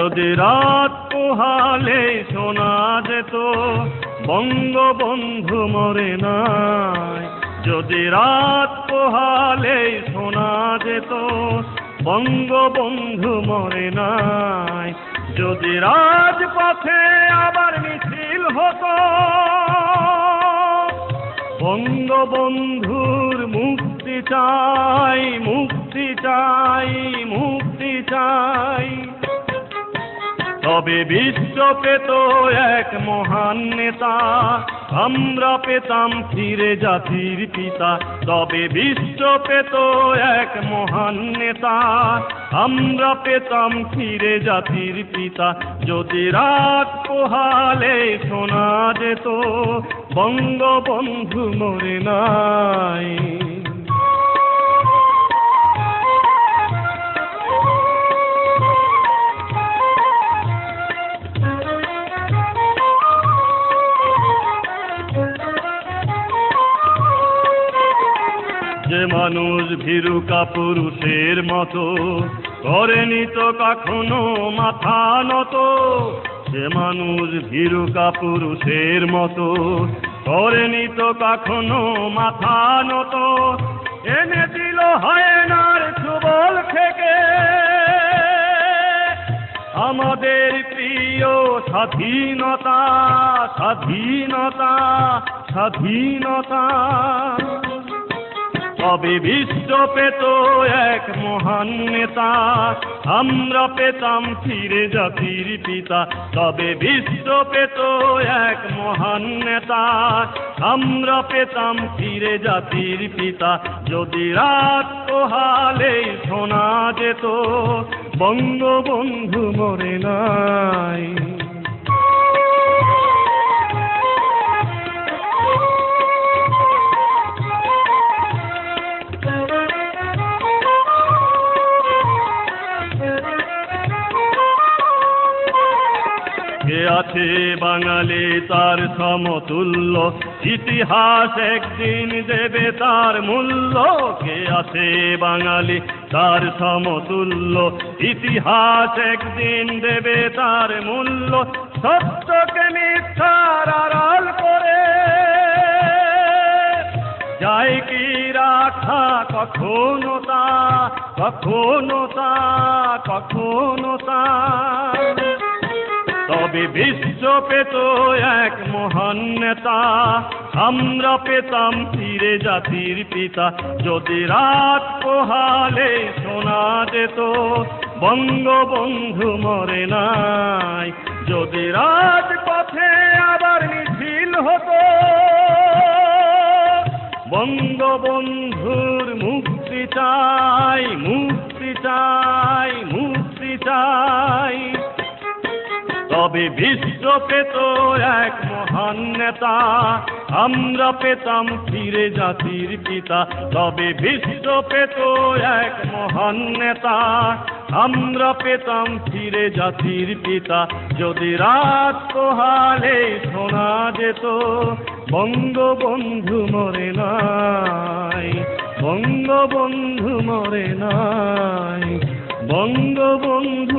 যদি রাত পোহালে শোনা যেত, বঙ্গবন্ধু মরে নাই। যদি রাত পোহালে শোনা যেত, বঙ্গবন্ধু মরে নাই। যদি রাজপথে আবার মিছিল হতো, বঙ্গবন্ধুর মুক্তি চাই মুক্তি চাই মুক্তি চাই। তবে বিশ্ব পেত এক মহান নেতা। আমরা পেতাম ফিরে জাতির পিতা। তবে বিশ্ব পেত এক মহান নেতা। আমরা পেতাম ফিরে জাতির পিতা। যদি রাত পোহালে শোনা যেত, বঙ্গবন্ধু মরে নাই। যে মানুষ ভীরুকা পুরুষের মতো করেনি তো কখনো মাথা নত। যে মানুষ ভীরুকা পুরুষের মতো করেনি তো কখনো মাথা নত। এনে দিল হায়নার সুবল থেকে। আমাদের প্রিয় স্বাধীনতা স্বাধীনতা স্বাধীনতা। তবে বিশ্ব পেত এক মহান নেতা। আমরা পেতাম ফিরে জাতির পিতা। তবে বিশ্ব পেত এক মহান নেতা। আমরা পেতাম ফিরে জাতির পিতা। যদি রাত পোহালে শোনা যেত, বঙ্গবন্ধু মরে নাই। আছে বাঙালি তার সমতুল্য। ইতিহাস একদিন দেবে তার মূল্য। কে আছে বাঙালি তার সমতুল্য? ইতিহাস একদিন দেবে তার মূল্য। সত্যকে মিথ্যার আড়াল করে। যায় কি রাখা, কখনো তা কখনো তা কখনো তা। তবে বিশ্ব পেত এক মহান নেতা। আমরা পেতাম ফিরে জাতির পিতা। যদি রাত পোহালে শোনা যেত, বঙ্গবন্ধু মরে নাই। যদি রাত পথে আবার মিছিল হতো, বঙ্গবন্ধুর মুক্তি চাই মুক্তি চাই মুক্তি চাই। তবে বিশ্ব পেত এক মহান নেতা। আমরা পেতাম ফিরে জাতির পিতা। তবে বিশ্ব পেত এক মহান নেতা। আমরা পেতাম ফিরে জাতির পিতা। যদি রাত পোহালে শোনা যেত, বঙ্গবন্ধু মরে নাই, বঙ্গবন্ধু মরে নাই, বঙ্গবন্ধু